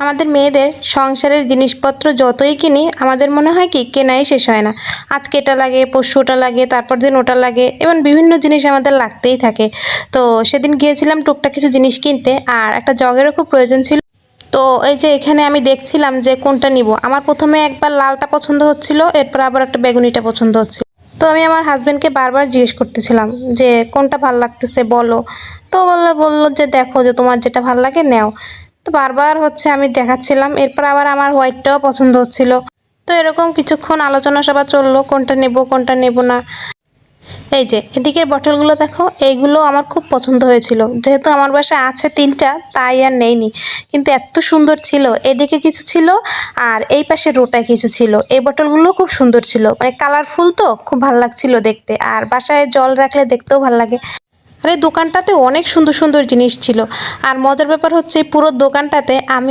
আমাদের মেয়েদের সংসারের জিনিসপত্র যতই কিনি, আমাদের মনে হয় কি, কেনাই শেষ হয় না। আজকে এটা লাগে, পরশু ওটা লাগে, তারপর দিন ওটা লাগে এবং বিভিন্ন জিনিস আমাদের লাগতেই থাকে। তো সেদিন গিয়েছিলাম টুকটাক কিছু জিনিস কিনতে, আর একটা জগেরও খুব প্রয়োজন ছিল। তো এই যে এখানে আমি দেখছিলাম যে কোনটা নিব। আমার প্রথমে একবার লালটা পছন্দ হচ্ছিল, এরপর আবার একটা বেগুনিটা পছন্দ হচ্ছিল। তো আমি আমার হাজব্যান্ডকে বারবার জিজ্ঞেস করতেছিলাম যে, কোনটা ভালো লাগতেছে বলো? তো বলল বলল যে, দেখো যে তোমার যেটা ভালো লাগে নেও। তো বারবার হচ্ছে আমি দেখাচ্ছিলাম। এরপর আবার আমার হোয়াইটটাও পছন্দ হচ্ছিল। তো এরকম কিছুক্ষণ আলোচনা সভা চলল, কোনটা নেব কোনটা নেব না। এই যে, এদিকের বটলগুলো দেখো, এইগুলো আমার খুব পছন্দ হয়েছিল। যেহেতু আমার বাসায় আছে তিনটা, তাই আর নেইনি। কিন্তু এত সুন্দর ছিল। এদিকে কিছু ছিল আর এই পাশে রোটায় কিছু ছিল। এই বটলগুলো খুব সুন্দর ছিল। মানে কালারফুল তো, খুব ভালো লাগছিল দেখতে। আর বাসায় জল রাখলে দেখতেও ভালো লাগে। আর এই দোকানটাতে অনেক সুন্দর সুন্দর জিনিস ছিল। আর মজার ব্যাপার হচ্ছে পুরো দোকানটাতে আমি